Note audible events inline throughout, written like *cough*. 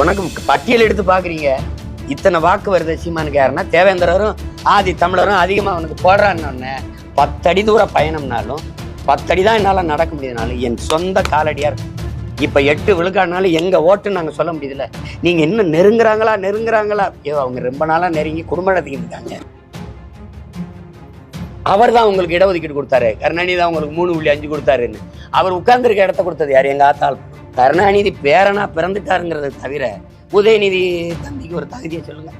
உனக்கு பட்டியல் எடுத்து பாக்குறீங்க. இத்தனை வாக்கு வருது சீமானுக்கு யாருன்னா தேவேந்திரரும் ஆதி தமிழரும் அதிகமா அவனுக்கு போடுறான்னு பத்தடி தூர பயணம்னாலும் பத்தடி தான் என்னால நடக்க முடியுதுனாலும் என் சொந்த காலடியா இருக்கும். இப்ப எட்டு விழுக்காடுனாலும் எங்க ஓட்டுன்னு நாங்க சொல்ல முடியுதுல்ல. நீங்க இன்னும் நெருங்குறாங்களா நெருங்குறாங்களா? ஐயோ அவங்க ரொம்ப நாளா நெருங்கி குடும்ப நடத்திக்கிட்டு இருக்காங்க. அவர் தான் உங்களுக்கு இடஒதுக்கீடு கொடுத்தாரு. கருணாநிதி தான் உங்களுக்கு மூணு புள்ளி அஞ்சு கொடுத்தாருன்னு. அவர் உட்கார்ந்துருக்க இடத்த கொடுத்தது யார்? எங்க ஆத்தாள். கருணாநிதி பேரனா பிறந்துட்டாருங்கிறத தவிர உதயநிதி தம்பிக்கு ஒரு தகுதியை சொல்லுங்க.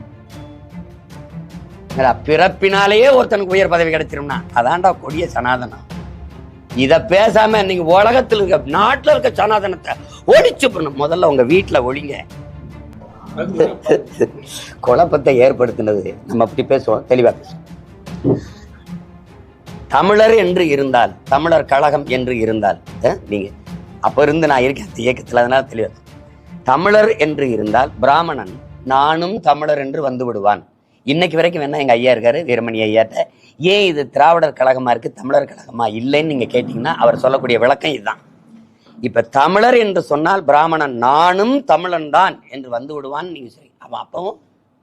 பிறப்பினாலேயே ஒருத்தனுக்கு உயர் பதவி கிடைச்சிரும்னா அதான்டா கொடிய சனாதனம். இத பேசாம நீங்க உலகத்தில் இருக்க நாட்டில் இருக்க சனாதனத்தை ஒழிச்சு பண்ணணும் முதல்ல உங்க வீட்டில் ஒழிங்க. குழப்பத்தை ஏற்படுத்தினது. நம்ம அப்படி பேசுவோம். தெளிவா பேசுவோம். தமிழர் என்று இருந்தால் தமிழர் கழகம் என்று இருந்தால் நீங்க அப்போ இருந்து நான் இருக்கேன். அந்த இயக்கத்தில் அதனால் தெளிவா தமிழர் என்று இருந்தால் பிராமணன் நானும் தமிழர் என்று வந்து விடுவான். இன்னைக்கு வரைக்கும் வேணா எங்கள் ஐயா இருக்காரு வீரமணி ஐயாட்ட. ஏன் இது திராவிடர் கழகமாக இருக்குது தமிழர் கழகமாக இல்லைன்னு நீங்கள் கேட்டிங்கன்னா அவர் சொல்லக்கூடிய விளக்கம் இதுதான். இப்போ தமிழர் என்று சொன்னால் பிராமணன் நானும் தமிழன் தான் என்று வந்து விடுவான்னு நீங்கள் சொல்லி அவன் அப்பவும்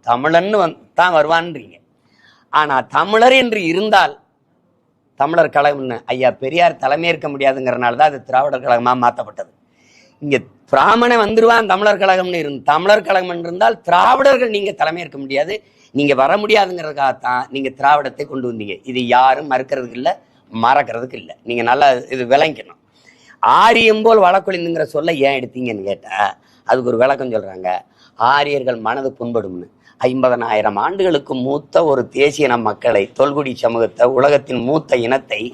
தமிழன்னு வந் தான் வருவான்றீங்க. ஆனால் தமிழர் என்று இருந்தால் தமிழர் கழகம்னு ஐயா பெரியார் தலைமையேற்க முடியாதுங்கிறனால தான் அது திராவிடர் கழகமாக மாற்றப்பட்டது இங்கே பிராமணன் வந்துருவான் தமிழர் கழகம்னு இருந் தமிழர் கழகம் இருந்தால் திராவிடர்கள் நீங்கள் தலைமையேற்க முடியாது. நீங்கள் வர முடியாதுங்கிறதுக்காகத்தான் நீங்கள் திராவிடத்தை கொண்டு வந்தீங்க. இது யாரும் மறுக்கிறதுக்கு இல்லை மறக்கிறதுக்கு இல்லை. நீங்கள் நல்லா இது விளங்கிக்கணும். ஆரியம் போல் வழக்கொழிந்துங்கிற சொல்ல ஏன் எடுத்தீங்கன்னு கேட்டால் அதுக்கு ஒரு விளக்கம் சொல்கிறாங்க ஆரியர்கள் மனது புண்படும்னு. ஐம்பதனாயிரம் ஆண்டுகளுக்கு மூத்த ஒரு தேசிய மக்களை தொல்குடி சமூகத்தை உலகத்தின் மூத்த இனத்தை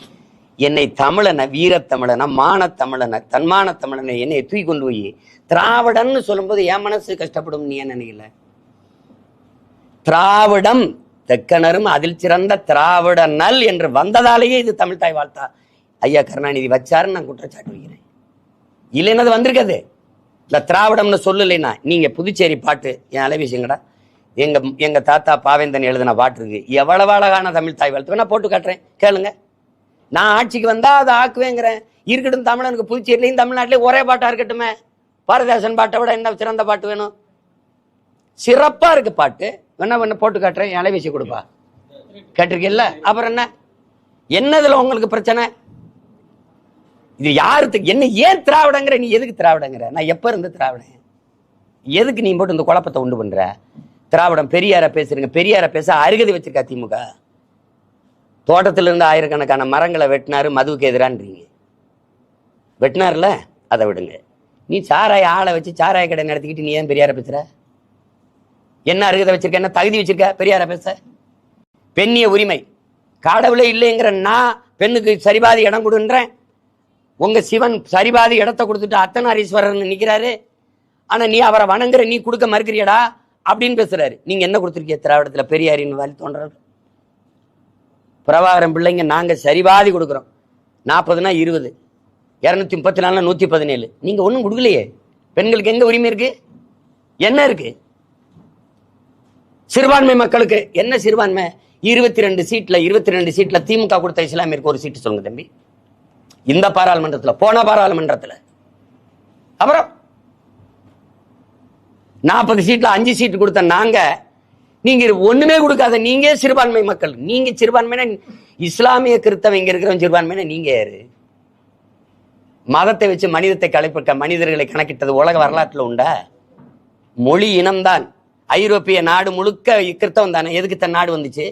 என்னை தமிழனை வீரத்தமிழனை மானத்தமிழனை தன்மான தமிழனை என்னை தூக்கி கொண்டு போய் திராவிடன்னு சொல்லும்போது என் மனசு கஷ்டப்படும் நீ ஏன் நினைக்கல? திராவிடம் தெக்கனரும் அதில் சிறந்த திராவிட நல் என்று வந்ததாலேயே இது தமிழ் தாய் வாழ்த்தா. ஐயா கருணாநிதி வச்சாருன்னு நான் குற்றச்சாட்டு வைக்கிறேன். இல்லைன்னு அது வந்திருக்காது. இல்லை திராவிடம்னு சொல்லலைன்னா நீங்கள் புதுச்சேரி பாட்டு என் அலை விஷயங்கடா எங்கள் எங்கள் தாத்தா பாவேந்தன் எழுதின பாட்டு இருக்குது எவ்வளவு அழகான தமிழ் தாய் வாழ்த்து. நான் போட்டு காட்டுறேன். கேளுங்க. நான் ஆட்சிக்கு வந்தால் அதை ஆக்குவேங்கிறேன். இருக்கட்டும் தமிழனுக்கு புதுச்சேரியிலையும் தமிழ்நாட்டிலையும் ஒரே பாட்டாக இருக்கட்டுமே. பாரதிதாசன் பாட்டை விட என்ன சிறந்த பாட்டு வேணும்? சிறப்பாக இருக்கு பாட்டு. வேணா வேணா போட்டு காட்டுறேன். என் அலைவீசி கொடுப்பா. கேட்டிருக்கீல்ல? அப்புறம் என்ன? என்னதுல உங்களுக்கு பிரச்சனை? இது யாருக்கு என்ன ஏன் திராவிடங்கிற நீ எதுக்கு திராவிடங்கிற? நான் எப்போ இருந்து திராவிடன்? எதுக்கு நீ போட்டு இந்த குழப்பத்தை உண்டு பண்ற? திராவிடம் பெரியார பேசுறீங்க. பெரியார பேச அருகதை வச்சிருக்கா திமுக? தோட்டத்திலிருந்து ஆயிரக்கணக்கான மரங்களை வெட்டினாரு மதுவுக்கு எதிரான்றீங்க. வெட்டினார்ல? அதை விடுங்க. நீ சாராய ஆளை வச்சு சாராய கடை நடத்திக்கிட்டு நீ ஏன் பெரியார பேசுற? என்ன அருகதை வச்சிருக்க? என்ன தகுதி வச்சிருக்க? பெரியார பேச. பெண்ணிய உரிமை. கடவுளே இல்லைங்கிற நான் பெண்ணுக்கு சரிபாதி இடம் கொடுன்றேன். உங்க சிவன் சரிபாதி இடத்த கொடுத்துட்டு அத்தனாரீஸ்வரர்னு நிக்கிறாரு. ஆனா நீ அவரை வணங்குற நீ கொடுக்க மறுக்கிறியடா? அப்படின்னு பேசுறாரு. நீங்க என்ன கொடுத்துருக்கீங்க திராவிடத்துல பெரியாரின்னு வழி தோன்றாரு பிரபாகரன் பிள்ளைங்க நாங்க சரிபாதி கொடுக்குறோம். நாற்பதுனா இருபது. இரநூத்தி முப்பத்தி நாலுனா நூற்றி பதினேழு. நீங்கள் ஒன்றும் கொடுக்கலையே. பெண்களுக்கு எங்கே உரிமை இருக்கு? என்ன இருக்குது சிறுபான்மை மக்களுக்கு என்ன சிறுபான்மை? இருபத்தி ரெண்டு சீட்டில் இருபத்தி ரெண்டு சீட்டில் திமுக கொடுத்த இஸ்லாமியருக்கு ஒரு சீட்டு சொல்லுங்க தம்பி. இந்த பாராளுமன்றத்தில் போன பாராளுமன்றத்தில். அப்புறம் நாற்பது சீட்டில் அஞ்சு சீட்டு கொடுத்த நாங்கள் நீங்கள் ஒன்றுமே கொடுக்காத நீங்கள் சிறுபான்மை மக்கள். நீங்கள் சிறுபான்மைனா இஸ்லாமிய கிறிஸ்தவங்க இருக்கிறவங்க சிறுபான்மைனா நீங்கள் யாரு? மதத்தை வச்சு மனிதத்தை கலைப்பிக்க மனிதர்களை கணக்கிட்டது உலக வரலாற்றில் உண்டா? மொழி இனம்தான். ஐரோப்பிய நாடு முழுக்க கிறிஸ்தவம் தானே. எதுக்கு தன் நாடு வந்துச்சு?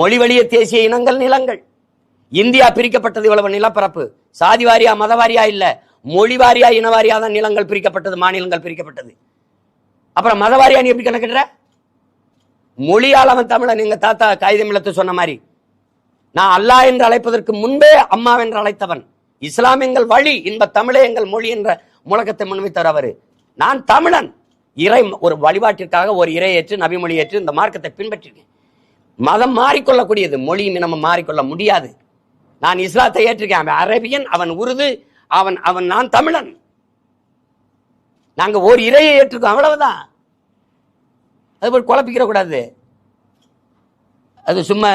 மொழி வழிய தேசிய இனங்கள் நிலங்கள். இந்தியா பிரிக்கப்பட்டது இவ்வளவு நிலப்பரப்பு. சாதி வாரியா மத வாரியா இல்ல. மொழி வாரியா இன வாரியா தான் நிலங்கள் பிரிக்கப்பட்டது மாநிலங்கள் பிரிக்கப்பட்டது. அப்புறம் மத வாரியா நீ எப்படி கணக்கிடுற? மொழியால் அவன் தமிழன். எங்க தாத்தா காகிதம் இல்லத்து சொன்ன மாதிரி. நான் அல்லாஹ் என்று அழைப்பதற்கு முன்பே அம்மா என்று அழைத்தவன். இஸ்லாம் எங்கள் வழி இன்ப தமிழே எங்கள் மொழி என்ற முழக்கத்தை முன்வைத்தவர் அவர். நான் தமிழன். இறை ஒரு வழிபாட்டிற்காக ஒரு இறை ஏற்று நபிமொழி ஏற்று இந்த மார்க்கத்தை பின்பற்றிருக்கேன். மதம் மாறிக்கொள்ளக்கூடியது. மொழியும் நம்ம மாறிக்கொள்ள முடியாது. நான் இஸ்லாத்தை ஏற்றிருக்கேன் அவன் அரபியன் அவன் உருது அவன் அவன் நான் தமிழன். நாங்கள் ஒரு இறையை ஏற்றுக்கோம் அவ்வளவுதான். அது போய் குழப்பிக்கிற கூடாது. அது சும்மா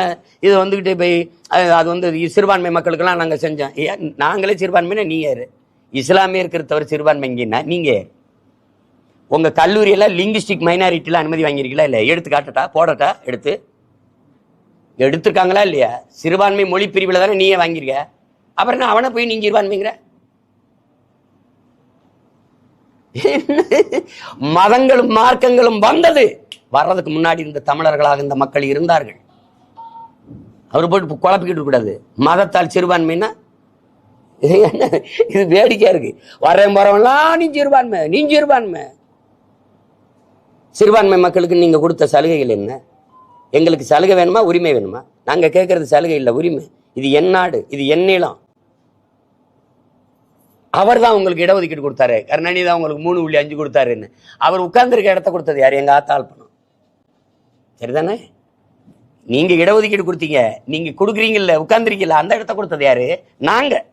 இது வந்துக்கிட்டு போய் அது அது வந்து சிறுபான்மை மக்களுக்கெல்லாம் நாங்கள் செஞ்சோம். ஏன் நாங்களே சிறுபான்மைனா நீ யாரு? இஸ்லாமியர் கிறிஸ்தவர் சிறுபான்மைங்கன்னா நீங்க நீங்கள் உங்கள் கல்லூரியெல்லாம் லிங்குஸ்டிக் மைனாரிட்டிலாம் அனுமதி வாங்கியிருக்கீங்களா? இல்லை எடுத்து காட்டட்டா போடட்டா எடுத்து? எடுத்திருக்காங்களா இல்லையா? சிறுபான்மை மொழி பிரிவில் தானே நீயே வாங்கியிருக்க. அப்புறம் என்ன அவனை போய் நீங்க இருபான்மைங்கிற மதங்களும் மார்க்கங்களும் வந்தது. வர்றதுக்கு முன்னாடி இந்த தமிழர்களாக இந்த மக்கள் இருந்தார்கள். அவர் போட்டு குழப்பிக்கிட்டு கூடாது மதத்தால் சிறுபான்மைன்னா இது இது வேடிக்கையா இருக்கு. வரேன் போறவன்லாம் நீ சிறுபான்மை நீ சிறுபான்மை. சிறுபான்மை மக்களுக்கு நீங்க கொடுத்த சலுகைகள் என்ன? எங்களுக்கு சலுகை வேணுமா உரிமை வேணுமா? நாங்கள் கேட்கறது சலுகை இல்லை உரிமை. இது என் நாடு இது என் நிலம். அவர் தான் உங்களுக்கு இடஒதுக்கீடு கொடுத்தாரு. கருணாநிதி தான் உங்களுக்கு மூணு புள்ளி அஞ்சு கொடுத்தாருன்னு. அவர் உட்கார்ந்துருக்க இடத்த கொடுத்தது யார்? எங்கள் ஆத்தால் பணம் சரிதானே? நீங்கள் இடஒதுக்கீடு கொடுத்தீங்க. நீங்கள் கொடுக்குறீங்கல்ல உட்கார்ந்துருக்கீங்கல்ல அந்த இடத்த கொடுத்தது யாரு? நாங்கள்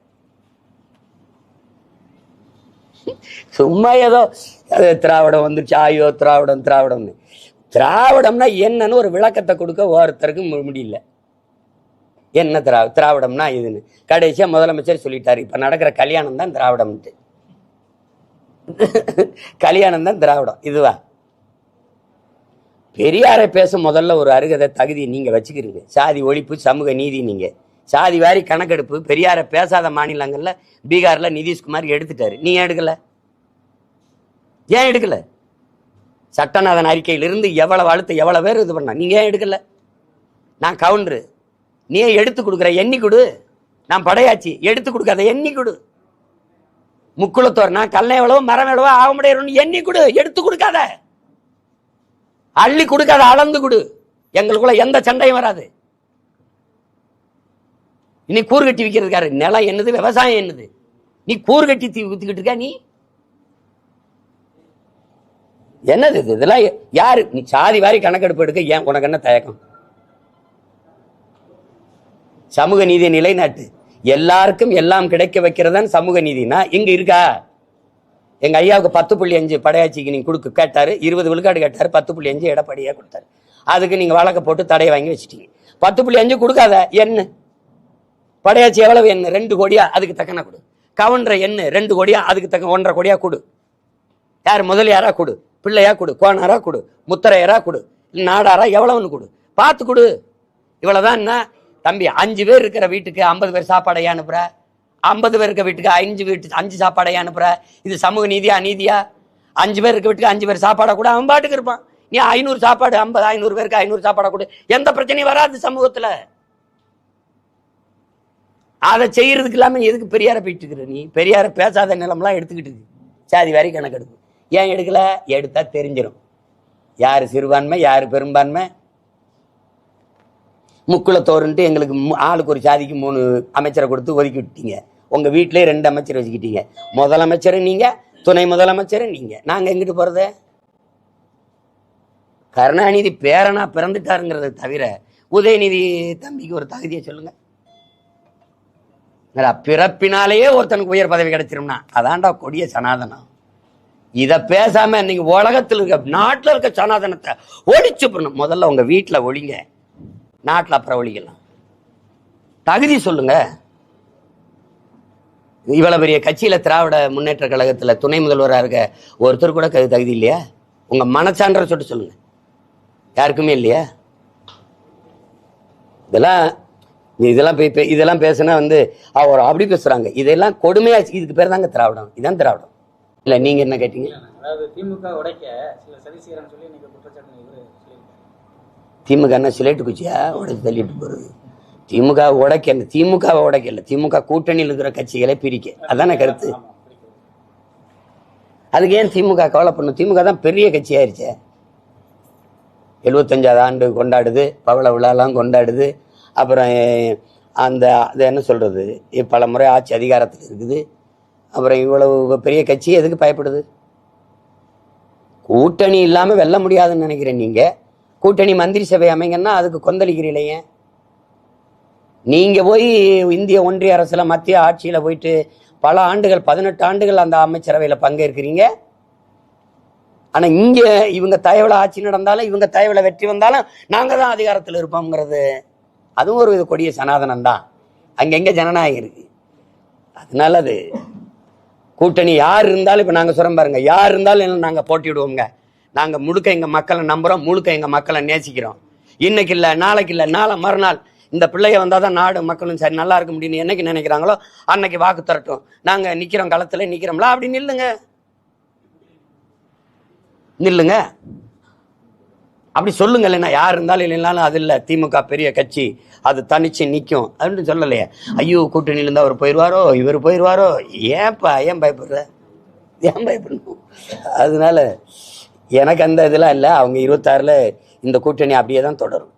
சும்மா ஏதோ திராவிடம் வந்துருச்சு ஆயோ திராவிடம் திராவிடம்னு. திராவிடம்னா என்னன்னு ஒரு விளக்கத்தை கொடுக்க ஒருத்தருக்கு முடியல. என்ன திரா திராவிடம்னா இதுன்னு. கடைசியாக முதலமைச்சர் சொல்லிட்டாரு இப்போ நடக்கிற கல்யாணம் தான் திராவிடம்ட்டு *laughs* கல்யாணம் தான் திராவிடம் இதுவா? பெரியாரை பேச முதல்ல ஒரு அருகதை தகுதி நீங்கள் வச்சுக்கிறீங்க சாதி ஒழிப்பு சமூக நீதி நீங்கள் சாதி வாரி கணக்கெடுப்பு பெரியாரை பேசாத மாநிலங்களில் பீகாரில் நிதிஷ்குமார் எடுத்துட்டாரு. நீ எடுக்கலை? ஏன் எடுக்கலை? சட்டநாதன் அறிக்கையிலிருந்து எவ்வளவு அழுத்த எவ்வளவு பேர் இது பண்ண? நீங்க ஏன் எடுக்கல? நான் கவுண்டரு. நீ எடுத்து கொடுக்குற? எண்ணி கொடு. நான் படையாச்சி. எடுத்து கொடுக்காத எண்ணி கொடு. முக்குளத்தோர் நான் கல்லை எவ்வளவோ மரம் எவ்வளவோ ஆக முடியும் எண்ணி கொடு. எடுத்து கொடுக்காத. அள்ளி கொடுக்காத அளந்து கொடு. எங்களுக்குள்ள எந்த சண்டையும் வராது. இனி கூறு கட்டி விற்கிறதுக்காரு நிலம் என்னது? விவசாயம் என்னது? நீ கூறு கட்டி தீ வித்துக்கிட்டு இருக்க நீ? என்னது இது? இதெல்லாம் யாரு? நீ சாதி வாரி கணக்கெடுப்பு எடுக்க ஏன் உனக்கு என்ன தயக்கம்? சமூக நீதி நிலைநாட்டு. எல்லாருக்கும் எல்லாம் கிடைக்க வைக்கிறதான் சமூக நீதினா இங்க இருக்கா? எங்க ஐயாவுக்கு பத்து புள்ளி அஞ்சு படையாட்சிக்கு நீங்க கொடுக்க கேட்டாரு இருபது விழுக்காடு கேட்டாரு பத்து புள்ளி அஞ்சு எடப்பாடியா கொடுத்தாரு. அதுக்கு நீங்க வழக்க போட்டு தடையை வாங்கி வச்சுட்டீங்க. பத்து புள்ளி அஞ்சு கொடுக்காத என்ன? படையாச்சி எவ்வளவு என்ன ரெண்டு கோடியா அதுக்கு தக்கன கொடு. கவுண்டரை என்ன ரெண்டு கோடியா அதுக்கு தக்க ஒன்றரை கோடியா கொடு. யார்? முதலியாரா கொடு. பிள்ளையா கொடு கோனாரா கொடு முத்தரையரா கொடு நாடாரா எவ்வளவுன்னு கொடு. பார்த்து கொடு. இவ்வளவுதான் என்ன? தம்பி அஞ்சு பேர் இருக்கிற வீட்டுக்கு ஐம்பது பேர் சாப்பாடையா அனுப்புற. ஐம்பது பேர் இருக்க வீட்டுக்கு அஞ்சு வீட்டு அஞ்சு சாப்பாடையா அனுப்புற. இது சமூக நீதியா அநீதியா அஞ்சு பேர் இருக்க வீட்டுக்கு அஞ்சு பேர் சாப்பாடை கூட அவன் பாட்டுக்கு இருப்பான். நீ ஐநூறு சாப்பாடு ஐம்பது ஐநூறு பேருக்கு ஐநூறு சாப்பாடை கொடு. எந்த பிரச்சனையும் வராது சமூகத்துல. அதை செய்யறதுக்கு இல்லாம எதுக்கு பெரியார போயிட்டு இருக்கிற நீ? பெரியார பேசாத நிலம்லாம் எடுத்துக்கிட்டு இருக்கு. சாதி வாரி கணக்கெடுப்பு. ஏன் எடுக்கல? எடுத்தா தெரிஞ்சிடும் யார் சிறுபான்மை யார் பெரும்பான்மை? முக்குளத்தோருன்ட்டு எங்களுக்கு ஆளுக்கு ஒரு சாதிக்கு மூணு அமைச்சரை கொடுத்து ஒதுக்கி விட்டீங்க உங்க வீட்டிலே ரெண்டு அமைச்சர் வச்சுக்கிட்டீங்க. முதலமைச்சர் நீங்க துணை முதலமைச்சரும் நீங்க. நாங்க எங்கிட்டு போறது? கருணாநிதி பேரனா பிறந்துட்டாருங்கிறத தவிர உதயநிதி தம்பிக்கு ஒரு தகுதியை சொல்லுங்க. பிறப்பினாலேயே ஒருத்தனுக்கு உயர் பதவி கிடைச்சிரும்னா அதான்டா கொடிய சனாதனம். இத பேசாம நீங்க உலகத்தில் இருக்க நாட்டில் இருக்க சனாதனத்தை ஒழிச்சு பண்ணும் முதல்ல உங்க வீட்டில் ஒழிங்க. நாட்டில் அப்புறம் ஒழிக்கலாம். தகுதி சொல்லுங்க. இவ்வளவு பெரிய கட்சியில திராவிட முன்னேற்ற கழகத்துல துணை முதல்வராக இருக்க ஒருத்தர் கூட க- தகுதி இல்லையா? உங்க மனச்சான்ற சொல்லிட்டு சொல்லுங்க. யாருக்குமே இல்லையா? இதெல்லாம் இதெல்லாம் பே- இதெல்லாம் பேசுனா வந்து அவர் அப்படி பேசுறாங்க. இதெல்லாம் கொடுமையா இதுக்கு பேர் தாங்க திராவிடம். இதான் திராவிடம். இல்ல நீங்க என்ன கேட்டீங்க? அதாவது திமுக உடைக்க சில சதி செய்யறான்னு சொல்லி இன்னைக்கு குற்றச்சாட்டு திமுக என்ன சிலேட்டு குச்சியா? உடைச்சு தள்ளிட்டு போறது. திமுக உடைக்க திமுக உடைக்கல திமுக கூட்டணியில் இருக்கிற கட்சிகளை பிரிக்க. அதான கருத்து? அதுக்கு ஏன் திமுக கவலை பண்ணும் திமுக தான் பெரிய கட்சி ஆயிருச்சே. எழுபத்தஞ்சாவது ஆண்டு கொண்டாடுது பவள விழாலாம் கொண்டாடுது. அப்புறம் அந்த அது என்ன சொல்றது? இ- பல முறை ஆட்சி அதிகாரத்தில் இருக்குது. அப்புறம் இவ்வளவு பெரிய கட்சி எதுக்கு பயப்படுது? கூட்டணி இல்லாமல் வெல்ல முடியாதுன்னு நினைக்கிறேன் நீங்கள் கூட்டணி மந்திரி சபை அமைங்கன்னா அதுக்கு கொந்தளிக்கிறீங்களே நீங்கள் போய் இந்திய ஒன்றிய அரசில் மத்திய ஆட்சியில் போயிட்டு பல ஆண்டுகள் பதினெட்டு ஆண்டுகள் அந்த அமைச்சரவையில் பங்கேற்கிறீங்க. ஆனால் இங்கே இவங்க தயவில் ஆட்சி நடந்தாலும் இவங்க தயவில் வெற்றி வந்தாலும் நாங்கள் தான் அதிகாரத்தில் இருப்போங்கிறது அதுவும் ஒரு வித கொடிய சனாதனம் தான் அங்கெங்கே ஜனநாயகம் இருக்குது அதனால அது கூட்டணி யார் இருந்தாலும் இப்போ நாங்கள் சொல்கிறோம் பாருங்க. யார் இருந்தாலும் என்ன நாங்க போட்டிடுவோங்க நாங்கள் முழுக்க எங்கள் மக்களை நம்புகிறோம் முழுக்க எங்கள் மக்களை நேசிக்கிறோம். இன்னைக்கு இல்லை நாளைக்கு இல்லை நாளை மறுநாள் இந்த பிள்ளைய வந்தாதான் நாடு மக்களும் சரி நல்லா இருக்க முடியும்னு என்னைக்கு நினைக்கிறாங்களோ அன்னைக்கு வாக்கு தரட்டும். நாங்கள் நிற்கிறோம் களத்தில் நிற்கிறோம்ல அப்படி நில்லுங்க. நில்லுங்க. அப்படி சொல்லுங்க இல்லைன்னா யார் இருந்தாலும் இல்லைனாலும் அது இல்லை. திமுக பெரிய கட்சி அது தனிச்சு நிற்கும் அப்படின்னு சொல்லலையே. ஐயோ கூட்டணியில் இருந்தால் அவர் போயிடுவாரோ இவர் போயிடுவாரோ ஏன்ப்பா ஏன் பயப்படுற? ஏன் பயப்படணும்? அதனால எனக்கு அந்த இதெல்லாம் இல்லை. அவங்க இருபத்தாறுல இந்த கூட்டணி அப்படியே தான் தொடரும்.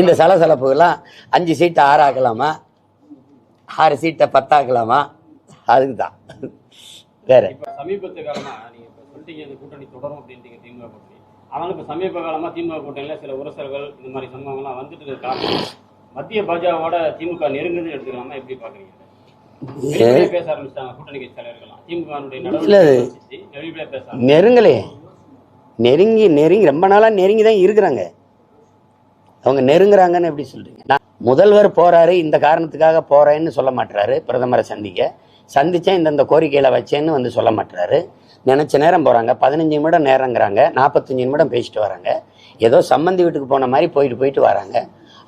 இந்த சலசலப்புகள்லாம் அஞ்சு சீட்டை ஆறாக்கலாமா? ஆறு சீட்டை பத்தாக்கலாமா? அதுக்கு தான் வேற சமீபத்து காலமா சொல்லிட்டீங்க இந்த கூட்டணி தொடரும் அப்படின்ட்டீங்க திமுக கூட்டணி. ஆனாலும் இப்ப சமீப காலமா திமுக கூட்டணியில சில உரசல்கள் இந்த மாதிரி சம்பவங்கள்லாம் வந்துட்டு இருக்க காரணம் மத்திய பாஜகவோட திமுக நெருங்குதுன்னு எடுத்துக்கலாமா? எப்படி பேச ஆரம்பிச்சிட்டாங்க கூட்டணி கட்சி தலைவர்கள்லாம். பேச ஆரம்பிச்சிட்டாங்க. நெருங்கலே. நெருங்கி நெருங்கி ரொம்ப நாளா நெருங்கி தான் இருக்கிறாங்க. அவங்க நெருங்குறாங்கன்னு எப்படி சொல்றீங்க? நான் முதல்வர் போறாரு இந்த காரணத்துக்காக போறேன்னு சொல்ல மாட்டாரு பிரதமரை சந்திக்க. சந்திச்சேன் இந்தந்த கோரிக்கையில வச்சேன்னு வந்து சொல்ல மாட்டாரு நினச்ச நேரம் போகிறாங்க பதினஞ்சு நிமிடம் நேரங்கிறாங்க. நாற்பத்தஞ்சு நிமிடம் பேசிட்டு வராங்க. ஏதோ சம்மந்தி வீட்டுக்கு போன மாதிரி போயிட்டு போயிட்டு வராங்க.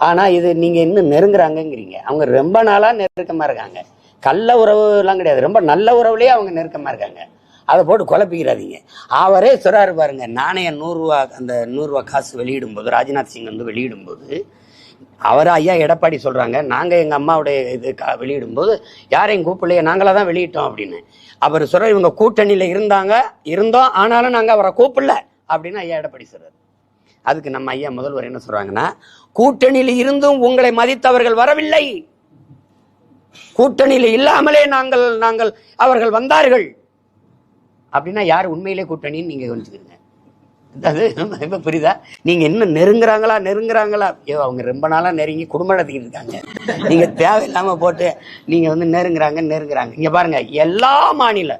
ஆனால் இது நீங்கள் இன்னும் நெருங்குறாங்கங்கிறீங்க. அவங்க ரொம்ப நாளாக நெருக்கமாக இருக்காங்க. கள்ள உறவுலாம் கிடையாது. ரொம்ப நல்ல உறவுலேயே அவங்க நெருக்கமாக இருக்காங்க. அதை போட்டு குழப்பிக்கிறாதீங்க. அவரே சொல்கிறாரு பாருங்க. நாணயம் நூறுரூவா அந்த நூறுரூவா காசு வெளியிடும்போது ராஜ்நாத் சிங் வந்து வெளியிடும்போது அவர் ஐயா எடப்பாடி சொல்கிறாங்க நாங்கள் எங்கள் அம்மாவுடைய இது க வெளியிடும்போது யாரையும் கூப்பிடலையே நாங்களாக தான் வெளியிட்டோம் அப்படின்னு. அவர் சொல்கிற இவங்க கூட்டணியில் இருந்தாங்க இருந்தோம் ஆனாலும் நாங்கள் அவரை கூப்பிடல அப்படின்னு ஐயா எடப்பாடி சொல்கிறார் அதுக்கு நம்ம ஐயா முதல்வர் என்ன சொல்கிறாங்கன்னா கூட்டணியில் இருந்தும் உங்களை மதித்தவர்கள் வரவில்லை. கூட்டணியில் இல்லாமலே நாங்கள் நாங்கள் அவர்கள் வந்தார்கள். அப்படின்னா யார் உண்மையிலே கூட்டணின்னு நீங்கள் கொஞ்சிக்கிறீங்க அது இப்ப புரியுதா? நீங்க இன்னும் நெருங்குறாங்களா நெருங்குறாங்களா? ஐயோ அவங்க ரொம்ப நாளா நெருங்கி குடும்பம் நடத்திக்கிட்டு இருக்காங்க. நீங்க தேவையில்லாம போட்டு நீங்க வந்து நெருங்குறாங்க நெருங்குறாங்க. இங்க பாருங்க எல்லா மாநில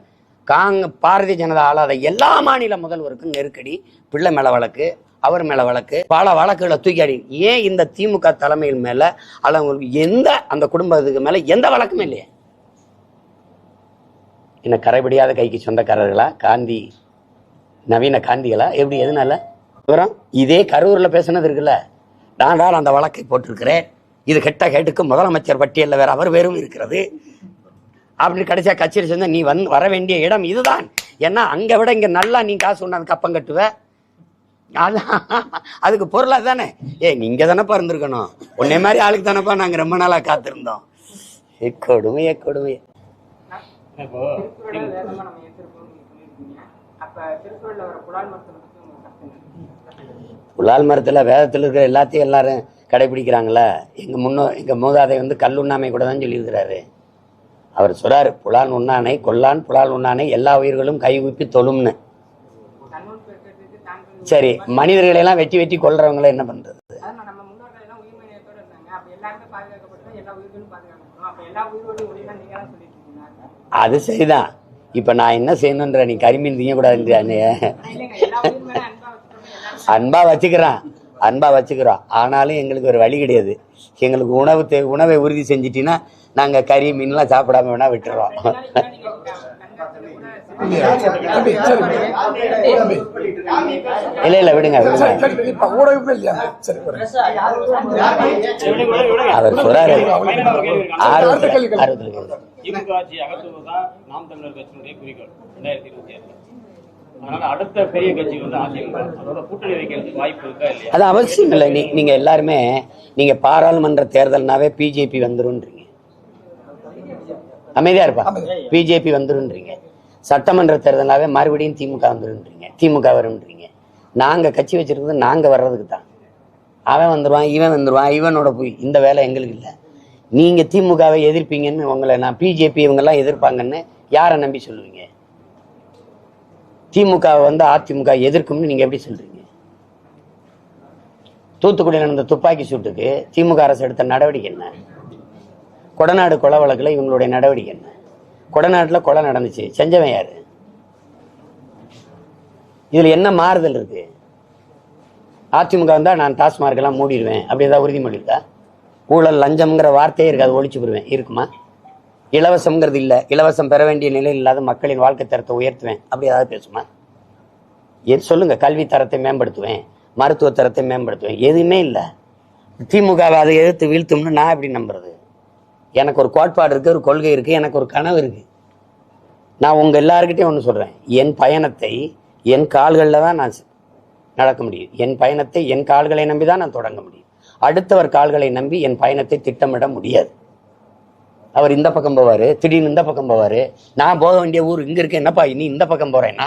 காங்க பாரதிய ஜனதா ஆளாத எல்லா மாநில முதல்வருக்கும் நெருக்கடி பிள்ளை மேல வழக்கு அவர் மேல வழக்கு பல வழக்குகளை தூக்கி ஏன் இந்த திமுக தலைமையில் மேல அல்ல எந்த அந்த குடும்பத்துக்கு மேல எந்த வழக்குமே இல்லையே? என்ன கரைபிடியாத கைக்கு சொந்தக்காரர்களா? காந்தி நவீன காந்திகளா? எப்படி எதுனால? விவரம் இதே கரூர்ல பேசுனது இருக்குல்ல. நான் தான் அந்த வழக்கை போட்டிருக்கிறேன். இது கெட்ட கேட்டுக்கு முதலமைச்சர் பட்டியலில் வேற அவர் வேறும் இருக்கிறது. அப்படின்னு கடைசியா கச்சேரி சொன்னா நீ வந்து வர வேண்டிய இடம் இதுதான். ஏன்னா அங்க விட இங்க நல்லா நீ காசு கொண்டாந்து கப்பம் கட்டுவ. அதான். அதுக்கு பொருளா தானே ஏ நீங்க தானப்பா இருந்திருக்கணும். உன்னே மாதிரி ஆளுக்கு தானப்பா நாங்க ரொம்ப நாளா காத்திருந்தோம். கொடுமையே கொடுமை புலால் மரத்துல வேதத்துல இருக்கிற எல்லாத்தையும் எல்லாரும் கடைபிடிக்கிறாங்களா எங்க முன்னோ எங்க மூதாதை வந்து கல்லுண்ணாமை கூட தான் சொல்லியிருக்கிறாரு. அவர் சொல்றாரு புலான் உண்ணானை கொல்லான் புலால் உண்ணானை எல்லா உயிர்களும் கைகுப்பி தொழும்னு. சரி மனிதர்களை எல்லாம் வெட்டி வெட்டி கொல்றவங்களை என்ன இருக்கீங்க. அது சரிதான். இப்போ நான் என்ன செய்யணுன்ற நீ கரிமீன் திங்கக்கூடாதுன்றியா நீ அன்பாக இல்லைங்க வச்சுக்கிறான் வச்சுக்கிறோம். ஆனாலும் எங்களுக்கு ஒரு வழி கிடையாது. எங்களுக்கு உணவு தே உணவை உறுதி செஞ்சிட்டின்னா நாங்கள் கறி மீன்லாம் சாப்பிடாம வேணால் விட்டுறோம். இல்லை இல்லை இல்ல இல்ல விடுங்க விடுங்க. அவர் சொல்றாரு. ஃபைனலா ஒரு திமுக ஆட்சி அகற்றுவதுதான் நாம் தமிழர் கட்சியினுடைய குறிக்கோள் ரெண்டாயிரத்தி இருபத்தி ஆறு அதனால அடுத்த பெரிய கட்சி வந்து அதிமுக அதோட கூட்டணி வைக்கிறதுக்கு வாய்ப்பு இருக்கா இல்லையா? அது அவசியம் இல்லை. நீ நீங்க எல்லாருமே நீங்க பாராளுமன்ற தேர்தல்னாவே பிஜேபி வந்துருன்றீங்க. அமைதியா இருப்பா? பிஜேபி வந்துருன்றீங்க. சட்டமன்ற தேர்தல்னாவே மறுபடியும் திமுக வந்துருன்றீங்க. திமுக வரும்ன்றீங்க நாங்கள் கட்சி வச்சிருக்கிறது நாங்கள் வர்றதுக்கு தான் அவன் வந்துடுவான் இவன் வந்துடுவான் இவனோட போய் இந்த வேலை எங்களுக்கு இல்லை. நீங்க திமுகவை எதிர்ப்பீங்கன்னு உங்களை நான் பிஜேபி இவங்கெல்லாம் எதிர்ப்பாங்கன்னு யாரை நம்பி சொல்லுவீங்க? திமுக வந்து அதிமுக எதிர்க்கும்னு நீங்க எப்படி சொல்றீங்க? தூத்துக்குடியில் நடந்த துப்பாக்கி சூட்டுக்கு திமுக அரசு எடுத்த நடவடிக்கை என்ன? கொடநாடு கொலை வழக்கில் இவங்களுடைய நடவடிக்கை என்ன? கொடநாட்டில் கொலை நடந்துச்சு. செஞ்சவன் யாரு? இதுல என்ன மாறுதல் இருக்கு? அதிமுக வந்தா நான் டாஸ்மார்க் எல்லாம் மூடிடுவேன். அப்படி ஏதாவது உறுதிமொழி இருக்கா? ஊழல் லஞ்சம்ங்கிற வார்த்தையே இருக்காது ஒழிச்சு போடுவேன் இருக்குமா? இலவசம்ங்கிறது இல்லை. இலவசம் பெற வேண்டிய நிலையில் இல்லாத மக்களின் வாழ்க்கை தரத்தை உயர்த்துவேன். அப்படி ஏதாவது பேசுமா? எது சொல்லுங்க. கல்வி தரத்தை மேம்படுத்துவேன். மருத்துவ தரத்தை மேம்படுத்துவேன். எதுவுமே இல்லை. திமுகவை அதை எதிர்த்து வீழ்த்தும்னு நான் எப்படி நம்புறது? எனக்கு ஒரு கோட்பாடு இருக்குது ஒரு கொள்கை இருக்குது எனக்கு ஒரு கனவு இருக்குது நான் உங்கள் எல்லாருக்கிட்டையும் ஒன்று சொல்கிறேன் என் பயணத்தை என் கால்களில் தான் நான் நடக்க முடியும். என் பயணத்தை என் கால்களை நம்பி தான் நான் தொடங்க முடியும். அடுத்தவர் கால்களை நம்பி என் பயணத்தை திட்டமிட முடியாது. அவர் இந்த பக்கம் போவார் திடீர்னு இந்த பக்கம் போவார். நான் போக வேண்டிய ஊர் இங்கே இருக்கு என்னப்பா நீ இந்த பக்கம் போறேன்னா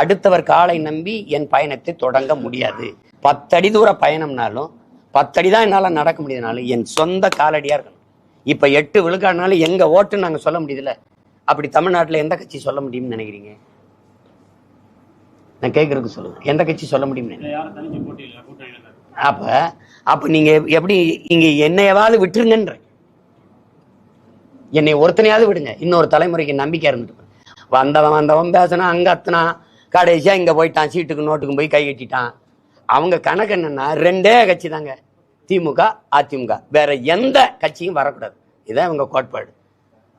அடுத்தவர் காலை நம்பி என் பயணத்தை தொடங்க முடியாது. பத்தடி தூர பயணம்னாலும் பத்தடி தான் என்னால் நடக்க முடியுதுனாலும் என் சொந்த காலடியாக இருக்கணும். இப்போ எட்டு விழுக்காடுனாலும் எங்க ஓட்டுன்னு நாங்கள் சொல்ல முடியுதுல்ல? அப்படி தமிழ்நாட்டில் எந்த கட்சி சொல்ல முடியும்னு நினைக்கிறீங்க? நான் கேட்கறதுக்கு சொல்லுங்க. எந்த கட்சி சொல்ல முடியும்னு நினைக்கிறேன் அப்போ அப்போ நீங்கள் அப்ப அப்ப நீங்க எப்படி இங்க என்னையவாவது விட்டுருங்கன்ற. என்னை ஒருத்தனையாவது விடுங்க. இன்னொரு தலைமுறைக்கு நம்பிக்கை இருந்துட்டு வந்தவன் வந்தவன் பேசினா அங்க அத்தனா கடைசியா இங்க போயிட்டான் சீட்டுக்கு நோட்டுக்கும் போய் கை கட்டிட்டான். அவங்க கணக்கு என்னன்னா ரெண்டே கட்சி தாங்க திமுக அதிமுக. வேற எந்த கட்சியும் வரக்கூடாது. இதான் இவங்க கோட்பாடு.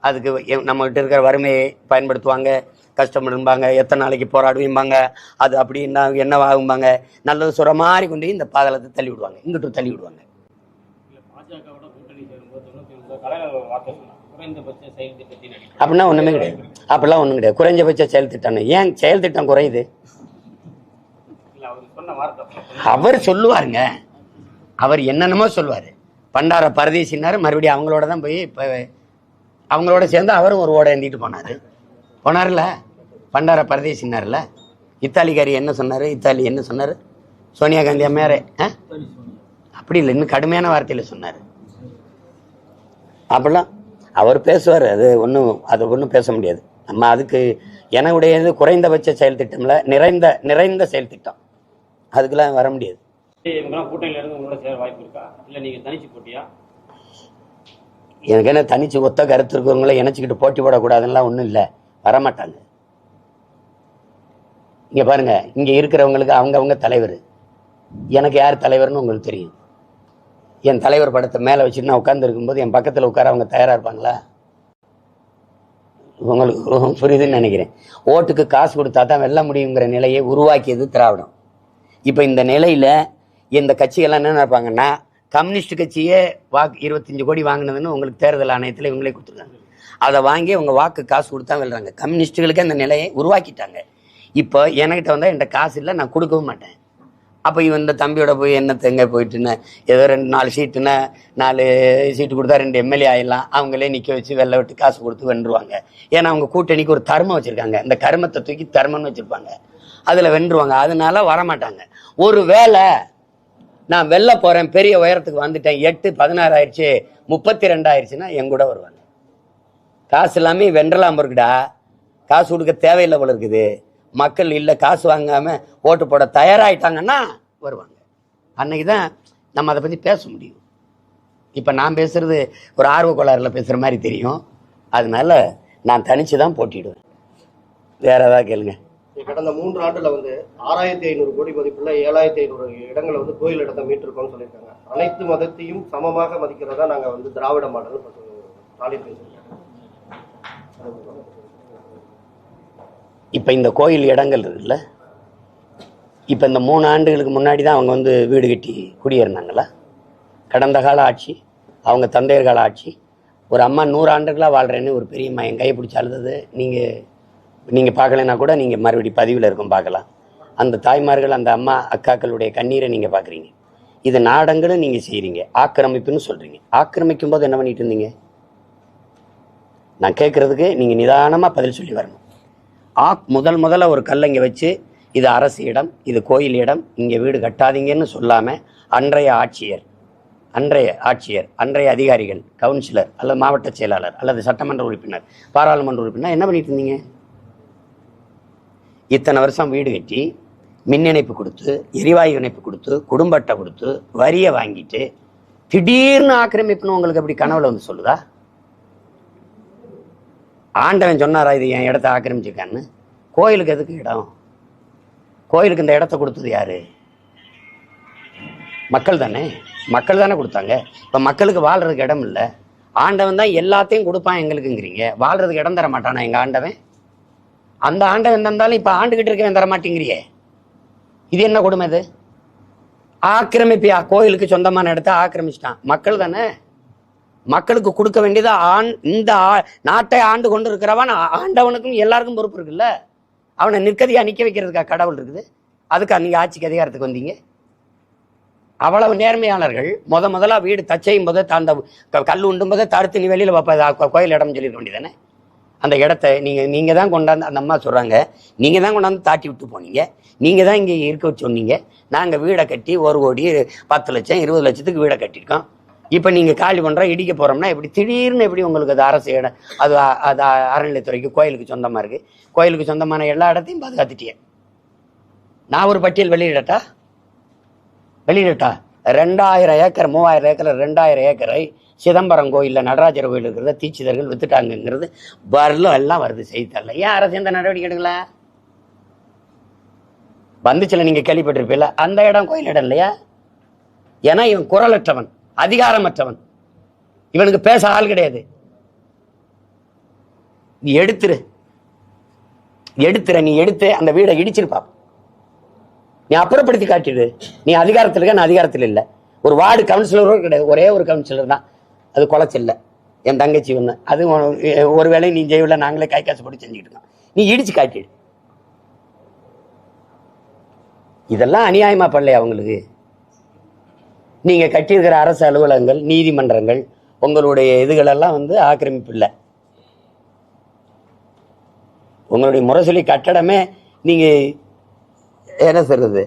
அதுக்கு நம்மகிட்ட இருக்கிற வறுமையை பயன்படுத்துவாங்க கஷ்டப்படும்பாங்க எத்தனை நாளைக்கு போராடுவீம்பாங்க அது அப்படின்னா என்னவாகும்பாங்க நல்லது சொல்கிற மாதிரி கொண்டு போய் இந்த பாதளத்தை தள்ளி விடுவாங்க இங்கிட்டு தள்ளி விடுவாங்க. அப்படின்னா ஒன்றுமே கிடையாது. அப்படிலாம் ஒன்றும் கிடையாது. குறைஞ்சபட்ச செயல் திட்டம் ஏன் செயல் திட்டம் குறையுது? அவர் சொல்லுவாருங்க. அவர் என்னென்னமோ சொல்லுவார். பண்டார பரதேசினார் மறுபடியும் அவங்களோட தான் போய் இப்போ அவங்களோட சேர்ந்து அவரும் ஒரு ஓட ஏந்திட்டு போனார். போனார்ல பண்டார பரதேசினார்ல இத்தாலிக்காரி என்ன சொன்னார்? இத்தாலி என்ன சொன்னார்? சோனியா காந்தி அம்மையாரே ஆ? அப்படி இல்லை இன்னும் கடுமையான வார்த்தையில் சொன்னார். அப்படிலாம் அவர் பேசுவார் அது ஒன்றும் அது ஒன்றும் பேச முடியாது. நம்ம அதுக்கு எனவுடையது குறைந்தபட்ச செயல் திட்டம்ல நிறைந்த நிறைந்த செயல் திட்டம். அதுக்கெல்லாம் வர முடியாது இவங்கெல்லாம் கூட்டணியில இருந்து உங்களோட சேர வாய்ப்பு இருக்கா இல்லை நீங்கள் தனிச்சு போட்டியா எனக்கு என்ன தனிச்சு ஒத்த கருத்து இருக்கிறவங்கள இணைச்சிக்கிட்டு போட்டி போடக்கூடாதுலாம் ஒன்றும் இல்லை. வரமாட்டாங்க. இங்கே பாருங்க இங்கே இருக்கிறவங்களுக்கு அவங்கவுங்க தலைவர். எனக்கு யார் தலைவர்னு உங்களுக்கு தெரியும். என் தலைவர் படத்தை மேலே வச்சுட்டு நான் உட்கார்ந்து இருக்கும்போது என் பக்கத்தில் உட்கார அவங்க தயாராக இருப்பாங்களா? உங்களுக்கு புரியுதுன்னு நினைக்கிறேன். ஓட்டுக்கு காசு கொடுத்தா தான் வெல்ல முடியுங்கிற நிலையை உருவாக்கியது திராவிடம். இப்போ இந்த நிலையில் இந்த கட்சிகள்லாம் என்ன நினைப்பாங்கன்னா கம்யூனிஸ்ட் கட்சியே வாக்கு இருபத்தஞ்சு கோடி வாங்கினதுன்னு உங்களுக்கு தேர்தல் ஆணையத்தில் இவங்களே கொடுத்துருக்காங்க. அதை வாங்கி அவங்க வாக்கு காசு கொடுத்தா வெல்றாங்க. கம்யூனிஸ்ட்டுகளுக்கு அந்த நிலையை உருவாக்கிட்டாங்க. இப்போ என்கிட்ட வந்தால் என்கிட்ட காசு இல்லை நான் கொடுக்கவும் மாட்டேன். அப்போ இவன் இந்த தம்பியோட போய் என்ன தேங்க போயிட்டுன்னு ஏதோ ரெண்டு நாலு சீட்டுன்னா நாலு சீட்டு கொடுத்தா ரெண்டு எம்எல்ஏ ஆயிடலாம். அவங்களே நிற்க வச்சு வெள்ளை விட்டு காசு கொடுத்து வென்றுவாங்க. ஏன்னா அவங்க கூட்டணிக்கு ஒரு தர்மம் வச்சுருக்காங்க. இந்த கருமத்தை தூக்கி தர்மம்னு வச்சுருப்பாங்க. அதில் வென்றுவாங்க. அதனால வரமாட்டாங்க. ஒரு வேளை நான் வெளில போகிறேன் பெரிய உயரத்துக்கு வந்துட்டேன் எட்டு பதினாறு ஆயிடுச்சு முப்பத்தி ரெண்டாயிருச்சுன்னா என் கூட வருவாங்க. காசு எல்லாமே வென்றலாம் இருக்குடா காசு கொடுக்க தேவையில்லை போல இருக்குது. மக்கள் இல்லை காசு வாங்காம ஓட்டு போட தயாராகிட்டாங்கன்னா வருவாங்க. அன்னைக்கு தான் நம்ம அதை பற்றி பேச முடியும். இப்போ நான் பேசுறது ஒரு ஆர்வ கோளாறுல பேசுகிற மாதிரி தெரியும். அதனால நான் தனிச்சு தான் போட்டிடுவேன் வேற ஏதாவது கேளுங்க. கடந்த மூன்று ஆண்டுல வந்து ஆறாயிரத்தி ஐநூறு கோடி மதிப்புள்ள ஏழாயிரத்தி ஐநூறு இடங்களை வந்து கோயில் இடத்தை மீட்டிருக்கோம்னு சொல்லியிருக்காங்க. அனைத்து மதத்தையும் சமமாக மதிக்கிறதா நாங்க வந்து திராவிட மாடல் ஸ்டாலின் பேசியிருக்காங்க இப்போ இந்த கோயில் இடங்கள் இருக்குல்ல? இப்போ இந்த மூணு ஆண்டுகளுக்கு முன்னாடி தான் அவங்க வந்து வீடு கட்டி குடியேறினாங்களா? கடந்த கால ஆட்சி அவங்க தந்தையர் கால ஆட்சி ஒரு அம்மா நூறு ஆண்டுகளாக வாழ்கிறேன்னு ஒரு பெரிய அம்மா என் கையை பிடிச்சி அழுதது நீங்கள் நீங்கள் பார்க்கலைன்னா கூட நீங்கள் மறுபடி பதிவில் இருக்கும் பார்க்கலாம். அந்த தாய்மார்கள் அந்த அம்மா அக்காக்களுடைய கண்ணீரை நீங்கள் பார்க்குறீங்க. இது நாடங்களும் நீங்கள் செய்கிறீங்க ஆக்கிரமிப்புன்னு சொல்கிறீங்க ஆக்கிரமிக்கும் போது என்ன பண்ணிட்டு இருந்தீங்க? நான் கேட்குறதுக்கு நீங்கள் நிதானமாக பதில் சொல்லி வரணும். ஆ முதல் முதல்ல ஒரு கல்லை இங்கே வச்சு இது அரசு இடம் இது கோயில் இடம் இங்கே வீடு கட்டாதீங்கன்னு சொல்லாமல் அன்றைய ஆட்சியர் அன்றைய ஆட்சியர் அன்றைய அதிகாரிகள் கவுன்சிலர் அல்லது மாவட்ட செயலாளர் அல்லது சட்டமன்ற உறுப்பினர் பாராளுமன்ற உறுப்பினர் என்ன பண்ணிட்டு இருந்தீங்க? இத்தனை வருஷம் வீடு கட்டி மின் இணைப்பு கொடுத்து எரிவாயு இணைப்பு கொடுத்து குடும்ப அட்டை கொடுத்து வரியை வாங்கிட்டு திடீர்னு ஆக்கிரமிப்புன்னு உங்களுக்கு அப்படி கனவுல வந்து சொல்லுதா? ஆண்டவன் சொன்னாரா இது என் இடத்த ஆக்கிரமிச்சிருக்கான்னு? கோயிலுக்கு எதுக்கு இடம்? கோயிலுக்கு இந்த இடத்த கொடுத்தது யாரு? மக்கள் தானே? மக்கள் தானே கொடுத்தாங்க. இப்போ மக்களுக்கு வாழ்றதுக்கு இடம் இல்லை. ஆண்டவன் தான் எல்லாத்தையும் கொடுப்பான் எங்களுக்குங்கிறீங்க. வாழ்றதுக்கு இடம் தர மாட்டானா எங்கள் ஆண்டவன்? அந்த ஆண்டவன் தந்தாலும் இப்ப ஆண்டுகிட்டு இருக்கவன் தர மாட்டேங்கிறியே இது என்ன கொடுமை இது? ஆக்கிரமிப்பியா கோயிலுக்கு சொந்தமான இடத்த ஆக்கிரமிச்சிட்டான். மக்கள் தானே? மக்களுக்கு கொடுக்க வேண்டியது ஆண் இந்த ஆ- நாட்டை ஆண்டு கொண்டு இருக்கிறவன் ஆண்டவனுக்கும் எல்லாருக்கும் பொறுப்பு இருக்குல்ல? அவனை நிற்கதியா நிக்க வைக்கிறதுக்கா கடவுள் இருக்குது? அதுக்கா நீங்க ஆட்சிக்கு அதிகாரத்துக்கு வந்தீங்க? அவ்வளவு நேர்மையாளர்கள் முத முதலா வீடு தச்சையும் போது அந்த க- கல் உண்டும் போது தடுத்து நீ வெளியில வைப்ப கோ- கோயில் இடம் சொல்லியிருக்க வேண்டியதானே அந்த இடத்த நீங்கள் நீங்கள் தான் கொண்டாந்து அந்த அம்மா சொல்கிறாங்க நீங்கள் தான் கொண்டாந்து தாட்டி விட்டு போனீங்க. நீங்கள் தான் இங்கே இருக்க வச்சு சொன்னீங்க நாங்கள் வீடை கட்டி ஒரு கோடி பத்து லட்சம் இருபது லட்சத்துக்கு வீடை கட்டியிருக்கோம். இப்போ நீங்கள் காலி பண்ணுறா இடிக்க போகிறோம்னா இப்படி திடீர்னு எப்படி உங்களுக்கு அது அரசு இடம் அது அது அறநிலைத்துறைக்கு கோயிலுக்கு சொந்தமாக இருக்குது கோயிலுக்கு சொந்தமான எல்லா இடத்தையும் பாதுகாத்துட்டியே. நான் ஒரு பட்டியல் வெளியிடட்டா? வெளியிடட்டா? ரெண்டாயிரம் ஏக்கர் மூவாயிரம் ஏக்கர் ரெண்டாயிரம் ஏக்கரை சிதம்பரம் கோயிலில் நடராஜர் கோயில் இருக்கிறத தீட்சிதர்கள் வித்துட்டாங்கங்கிறது வரலும் எல்லாம் வருது செய்தித்தாளில். ஏன் அரசு எந்த நடவடிக்கை எடுக்கல? வந்துச்சுல நீங்க கேள்விப்பட்டிருப்பீல அந்த இடம் கோயில் இடம் இல்லையா? ஏன்னா இவன் குரலற்றவன் அதிகாரமற்றவன். இவனுக்கு பேச ஆள் கிடையாது. நீ எடுத்துரு. எடுத்துற நீ எடுத்து அந்த வீடை இடிச்சிருப்பா நீ அப்புறப்படுத்தி காட்டிடு. நீ அதிகாரத்தில் இருக்க நான் அதிகாரத்தில் இல்லை. ஒரு வார்டு கவுன்சிலரும் கிடையாது. ஒரே ஒரு கவுன்சிலர் தான். அது குலைச்சல்ல. என் தங்கச்சி ஒன்று அது ஒரு வேளை நீ ஜெயில நாங்களே கை காசு போட்டு செஞ்சுக்கிட்டு இருக்கோம் நீ இடிச்சு காட்டிடு. இதெல்லாம் அநியாயமா பண்ணலையா அவங்களுக்கு. நீங்க கட்டியிருக்கிற அரசு அலுவலகங்கள் நீதிமன்றங்கள் உங்களுடைய இதுகளெல்லாம் வந்து ஆக்கிரமிப்பு இல்லை. உங்களுடைய முரசொலி கட்டடமே நீங்க என்ன சொல்றது?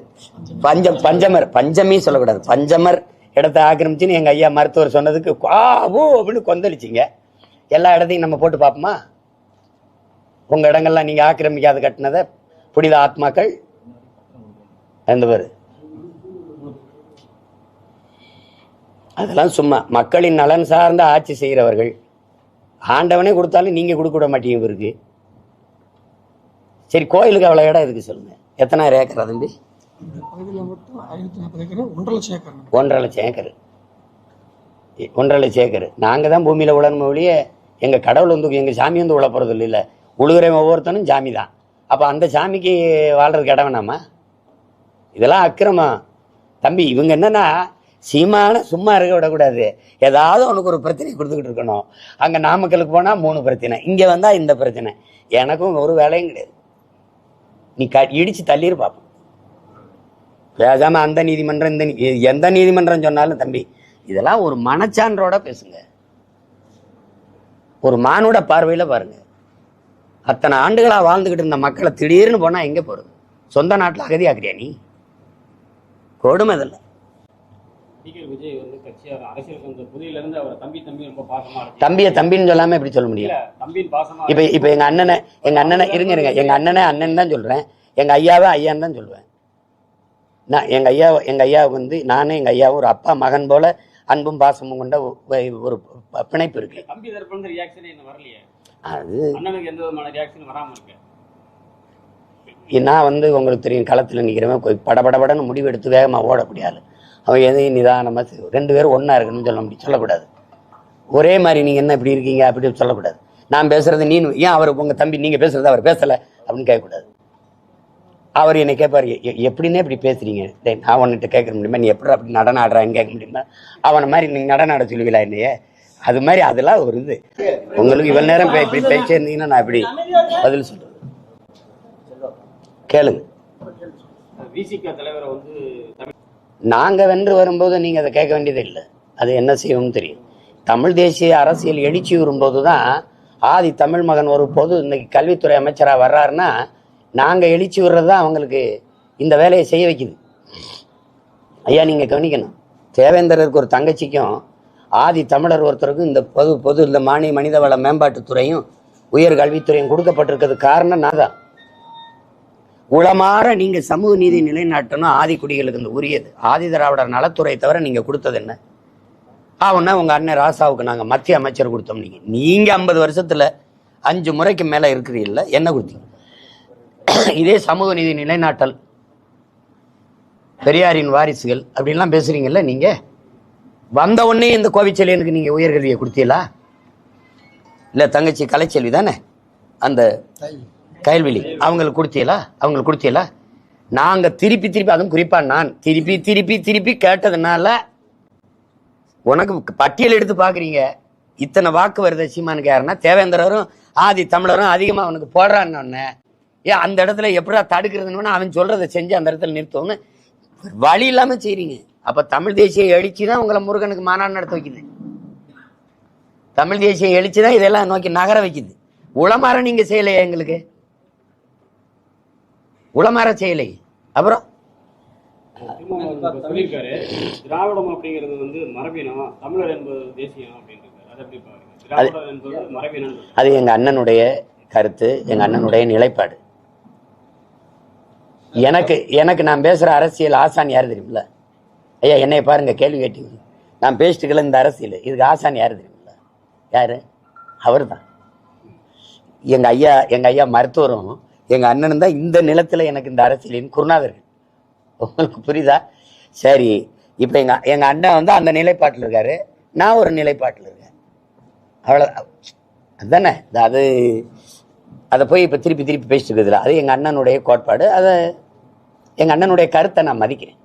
பஞ்சம் பஞ்சமர் பஞ்சமே சொல்லக்கூடாது. பஞ்சமர் இடத்த ஆக்கிரமிச்சுன்னு எங்கள் ஐயா மருத்துவர் சொன்னதுக்கு ஆவோ அப்படின்னு கொந்தளிச்சிங்க. எல்லா இடத்தையும் நம்ம போட்டு பார்ப்போமா? உங்கள் இடங்கள்லாம் நீங்கள் ஆக்கிரமிக்காத கட்டினதை புனித ஆத்மாக்கள் அந்த அதெல்லாம் சும்மா. மக்களின் நலன் சார்ந்த ஆட்சி செய்கிறவர்கள். ஆண்டவனே கொடுத்தாலும் நீங்கள் கொடுக்க விட மாட்டீங்க இவருக்கு. சரி கோயிலுக்கு அவ்வளோ இடம் எதுக்கு சொல்லுங்கள் எத்தனை ஏக்கர் தம்பி? இந்த பகுதியில் மட்டும் ஐநூத்தி நாற்பது ஏக்கர் ஒன்றரை லட்சம் ஏக்கர். ஒன்றரை லட்சம் ஏக்கர். ஒன்றரை லட்சம் ஏக்கர். நாங்கள் தான் பூமியில் உழணும் வழியே எங்கள் கடவுள் வந்து எங்கள் சாமி வந்து உழ போகிறது இல்லை உழுகிறவன் ஒவ்வொருத்தனும் சாமி தான். அப்போ அந்த சாமிக்கு வாழ்றதுக்கு இடம் வேணாமா? இதெல்லாம் அக்கிரமம். தம்பி இவங்க என்னன்னா சீமான சும்மா இருக்க விடக்கூடாது. ஏதாவது உனக்கு ஒரு பிரச்சனை கொடுத்துக்கிட்டு இருக்கணும். அங்கே நாமக்கலுக்கு போனால் மூணு பிரச்சனை. இங்கே வந்தால் இந்த பிரச்சனை. எனக்கும் ஒரு வேலையும் கிடையாது. நீ க இடித்து தள்ளிடு பார்ப்போம் பேசாம அந்த நீதிமன்றம் இந்த எந்த நீதிமன்றம் சொன்னாலும் தம்பி இதெல்லாம் ஒரு மனச்சான்றோட பேசுங்க. ஒரு மானுட பார்வையில பாருங்க. அத்தனை ஆண்டுகளா வாழ்ந்துகிட்டு இருந்த மக்களை திடீர்னு போனா எங்க போறது? சொந்த நாட்டுல அகதியாக்குறியா நீ? கொடுமை இதெல்லாம். தம்பியை தம்பின்னு சொல்லாம எப்படி சொல்ல முடியும்? இப்ப இப்ப எங்க அண்ணனை எங்க அண்ணனை இருங்க இருங்க. எங்க அண்ணனை அண்ணன் தான் சொல்றேன். எங்க ஐயாவை ஐயான்னு தான் சொல்லுவேன் நான் எங்க ஐயா எங்க ஐயா வந்து நானும் எங்க ஐயாவும் ஒரு அப்பா மகன் போல அன்பும் பாசமும் கொண்ட ஒரு பிணைப்பு இருக்கு. அது நான் வந்து உங்களுக்கு தெரியும் களத்தில் நிற்கிறவன் படபடபடன்னு முடிவு எடுத்து வேகமாக ஓடக்கூடிய ஆளு. அவன் எதையும் நிதானமாக. ரெண்டு பேரும் ஒன்றா இருக்கணும்னு சொல்ல முடியும் சொல்லக்கூடாது. ஒரே மாதிரி நீங்கள் என்ன இப்படி இருக்கீங்க அப்படின்னு சொல்லக்கூடாது. நான் பேசுறது நீ ஏன் அவர் உங்கள் தம்பி நீங்கள் பேசுறது அவர் பேசலை அப்படின்னு கேட்கக்கூடாது. அவர் என்னை கேட்பார் "எ- எ- எப்படின்னே இப்படி பேசுறீங்க? நான் உன்கிட்ட கேட்க முடியுமா? நீ எப்படி அப்படி நடனம் ஆடுறான்னு கேட்க முடியுமா? அவனை மாதிரி நீங்கள் நடனம் ஆட சொல்லுவீங்களா என்னையே? அது மாதிரி அதெல்லாம் ஒரு இது. உங்களுக்கு இவ்வளவு நேரம் இப்படி பேச்சே இருந்தீங்கன்னா நான் இப்படி பதில் சொல்றது கேளுங்க. விசிக தலைவரை வந்து தமிழ் நாங்க வென்று வரும்போது நீங்க அதை கேட்க வேண்டியது இல்லை. அது என்ன செய்யணும்னு தெரியும். தமிழ் தேசிய அரசியல் எழுச்சி வரும்போது தான் ஆதி தமிழ் மகன் ஒரு போது இன்னைக்கு கல்வித்துறை அமைச்சரா வர்றாருன்னா நாங்கள் எழுச்சி விடுறது தான் அவங்களுக்கு இந்த வேலையை செய்ய வைக்குது. ஐயா நீங்கள் கவனிக்கணும். தேவேந்திரருக்கு ஒரு தங்கச்சிக்கும் ஆதி தமிழர் ஒருத்தருக்கும் இந்த பொது பொது இந்த மானிய மனிதவள மேம்பாட்டுத்துறையும் உயர் கல்வித்துறையும் கொடுக்கப்பட்டிருக்கிறது காரணம் நான் தான். உளமாற நீங்கள் சமூக நீதி நிலைநாட்டணும் ஆதி குடிகளுக்கு இந்த உரியது. ஆதி திராவிடர் நலத்துறை தவிர நீங்கள் கொடுத்தது என்ன? ஆவுன்னா உங்கள் அண்ணன் ராசாவுக்கு நாங்கள் மத்திய அமைச்சர் கொடுத்தோம் நீங்கள் நீங்கள் ஐம்பது வருஷத்தில் அஞ்சு முறைக்கு மேலே இருக்கிறீங்கள என்ன கொடுத்தீங்க? *coughs* இதே சமூக நீதி நிலைநாட்டல். பெரியாரின் வாரிசுகள் அப்படின்லாம் பேசுறீங்கல்ல நீங்க? வந்த உடனே இந்த கோவிச்செலியனுக்கு நீங்க உயர்கல்வியை கொடுத்தீங்களா? இல்லை தங்கச்சி கலைச்செல்வி தானே? அந்த கைல்வெளி அவங்களுக்கு கொடுத்தீங்களா? அவங்களுக்கு கொடுத்தீங்களா? நாங்கள் திருப்பி திருப்பி அதுவும் குறிப்பாக நான் திருப்பி திருப்பி திருப்பி கேட்டதுனால உனக்கு பட்டியல் எடுத்து பார்க்குறீங்க இத்தனை வாக்கு வருது சீமானுக்கு யாருன்னா தேவேந்திரரும் ஆதி தமிழரும் அதிகமாக அவனுக்கு போடுறான்னு ஏன் அந்த இடத்துல எப்படா தடுக்கிறதுன்னு அவன் சொல்றதை செஞ்சு அந்த இடத்துல நிறுத்தணும்னு வழி இல்லாம செய்றீங்க. அப்ப தமிழ் தேசிய எழுச்சி தான் உங்களை முருகனுக்கு மாநாடு நடத்த வைக்குது. தமிழ் தேசிய எழுச்சி தான் இதெல்லாம் நோக்கி நகர வைக்குது. உளமாற நீங்க செய்யலையா எங்களுக்கு? உளமாற செய்யலை. அப்புறம்? திராவிடம் அப்படிங்கிறது வந்து மரபினம்? தமிழர் என்பது தேசியம் அது எங்க அண்ணனுடைய கருத்து எங்க அண்ணனுடைய நிலைப்பாடு. எனக்கு எனக்கு நான் பேசுற அரசியல் ஆசான் யாரு தெரியுமில்ல? ஐயா என்னை பாருங்க கேள்வி கேட்டீங்க. நான் பேசிட்டுக்கல இந்த அரசியல். இதுக்கு ஆசான் யாரு தெரியுமில்ல? யாரு? அவர் தான் எங்க ஐயா எங்க ஐயா மருத்துவரும் எங்க அண்ணனும் தான் இந்த நிலத்துல எனக்கு இந்த அரசியலின் குருநாதர்கள். உங்களுக்கு புரியுதா? சரி இப்போ எங்க எங்க அண்ணன் வந்து அந்த நிலைப்பாட்டில் இருக்காரு. நான் ஒரு நிலைப்பாட்டில் இருக்கேன். அவ்வளோ அதுதானே அது அதை போய் இப்போ திருப்பி திருப்பி பேசிட்டு இருக்குதுல அது எங்கள் அண்ணனுடைய கோட்பாடு. அதை எங்கள் அண்ணனுடைய கருத்தை நான் மதிக்கிறேன்.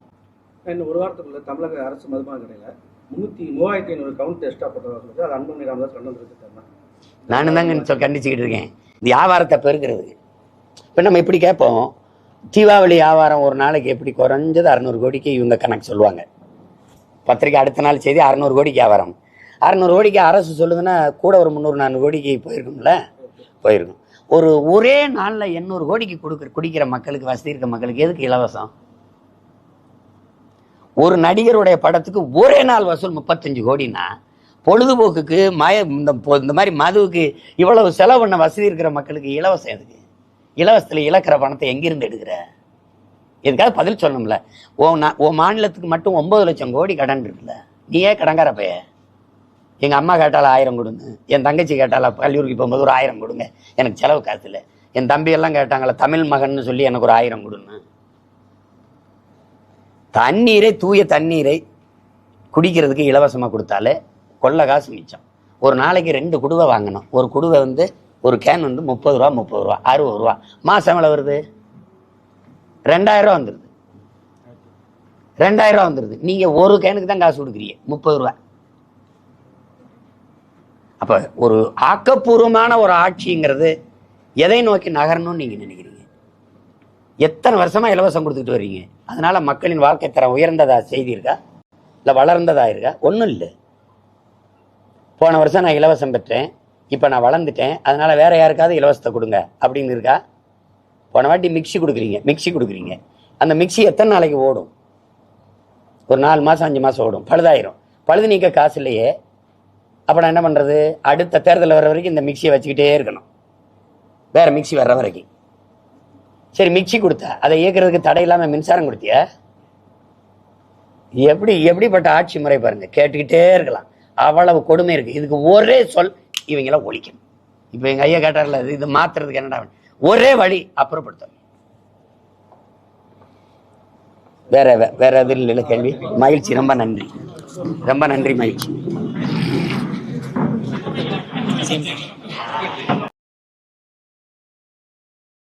இன்னும் ஒரு வாரத்துக்குள்ள தமிழக அரசு மதுபான கடையில் முந்நூற்றி மூவாயிரத்தி ஐநூறு கவுண்ட் எக்ஸ்ட்ரா போட்டதாக சொல்லுது அது அன்பு ராமதாஸ் கண்டு வந்துருக்காங்க நானும் தாங்க கண்டிச்சுக்கிட்டு இருக்கேன். இந்த வியாபாரத்தை பெருக்கிறதுக்கு இப்போ நம்ம எப்படி கேட்போம். தீபாவளி வியாபாரம் ஒரு நாளைக்கு எப்படி குறைஞ்சது அறநூறு கோடிக்கு இவங்க கணக்கு சொல்லுவாங்க. பத்திரிக்கை அடுத்த நாள் செய்தி அறநூறு கோடிக்கு வியாபாரம். அறநூறு கோடிக்கு அரசு சொல்லுதுன்னா கூட ஒரு முந்நூறு நானூறு கோடிக்கு போயிருக்கும்ல? போயிருக்கும். ஒரு ஒரே நாளில் எண்ணூறு கோடிக்கு கொடுக்குற குடிக்கிற மக்களுக்கு வசதி இருக்க மக்களுக்கு எதுக்கு இலவசம்? ஒரு நடிகருடைய படத்துக்கு ஒரே நாள் வசூல் முப்பத்தஞ்சு கோடினா பொழுதுபோக்குக்கு மய இந்த இந்த மாதிரி மதுவுக்கு இவ்வளவு செலவு பண்ண வசதி இருக்கிற மக்களுக்கு இலவசம் எதுக்கு? இலவசத்தில் இழக்கிற பணத்தை எங்கிருந்து எடுக்கிற? எதுக்காக பதில் சொல்லணும்ல. ஓ நா ஓ மாநிலத்துக்கு மட்டும் ஒன்பது லட்சம் கோடி கடன் இருக்குல்ல. நீ ஏன் கடங்கார பையன்? எங்கள் அம்மா கேட்டால் ஆயிரம் கொடுங்க என் தங்கச்சி கேட்டால் கல்லூரிக்கு போகும்போது ஒரு ஆயிரம் கொடுங்க. எனக்கு செலவு காசு இல்லை. என் தம்பியெல்லாம் கேட்டாங்களே தமிழ் மகன்னு சொல்லி எனக்கு ஒரு ஆயிரம் கொடுங்க தண்ணீரை தூய தண்ணீரை குடிக்கிறதுக்கு இலவசமாக கொடுத்தாலே கொள்ள காசு மிச்சம். ஒரு நாளைக்கு ரெண்டு குடுவை வாங்கணும். ஒரு குடுவை வந்து ஒரு கேன் வந்து முப்பது ரூபா முப்பது ரூபா அறுபது ரூபா. மாதம் எவ்வளோ வருது? ரெண்டாயிரம் ரூபா வந்துடுது ரெண்டாயிரம் ரூபா வந்துடுது நீங்கள் ஒரு கேனுக்கு தான் காசு கொடுக்குறீங்க. முப்பது ரூபா. அப்போ ஒரு ஆக்கப்பூர்வமான ஒரு ஆட்சிங்கிறது எதை நோக்கி நகரணும்னு நீங்கள் நினைக்கிறீங்க? எத்தனை வருஷமாக இலவசம் கொடுத்துட்டு வர்றீங்க? அதனால் மக்களின் வாழ்க்கை தரம் உயர்ந்ததா செய்தி இருக்கா? இல்லை வளர்ந்ததா இருக்கா? ஒன்றும் இல்லை. போன வருஷம் நான் இலவசம் பெற்றேன். இப்போ நான் வளர்ந்துட்டேன். அதனால் வேற யாருக்காவது இலவசத்தை கொடுங்க. அப்படின்னு இருக்கா? போன வாட்டி மிக்ஸி கொடுக்குறீங்க. மிக்ஸி கொடுக்குறீங்க. அந்த மிக்ஸி எத்தனை நாளைக்கு ஓடும்? ஒரு நாலு மாதம் அஞ்சு மாதம் ஓடும். பழுதாயிரும். பழுது நீக்க காசு இல்லையே. அப்போ நான் என்ன பண்ணுறது அடுத்த தேர்தல் வர வரைக்கும் இந்த மிக்சியை வச்சுக்கிட்டே இருக்கணும். வேற மிக்ஸி வர்ற வரைக்கும். சரி மிக்ஸி கொடுத்த. அதை இயக்குறதுக்கு தடை இல்லாமல் மின்சாரம் கொடுத்திய? எப்படி எப்படிப்பட்ட ஆட்சி முறை பாருங்க. கேட்டுக்கிட்டே இருக்கலாம். அவ்வளவு கொடுமை இருக்கு. இதுக்கு ஒரே சொல் இவங்களாம் ஒழிக்கணும். இப்போ எங்க ஐயா கேட்டார்ல இது- இது மாத்துறதுக்கு என்னடா ஒரே வழி அப்புறப்படுத்த வேற வேற எதுவும் இல்லை கேள்வி? மகிழ்ச்சி. ரொம்ப நன்றி. ரொம்ப நன்றி மகிழ்ச்சி. team.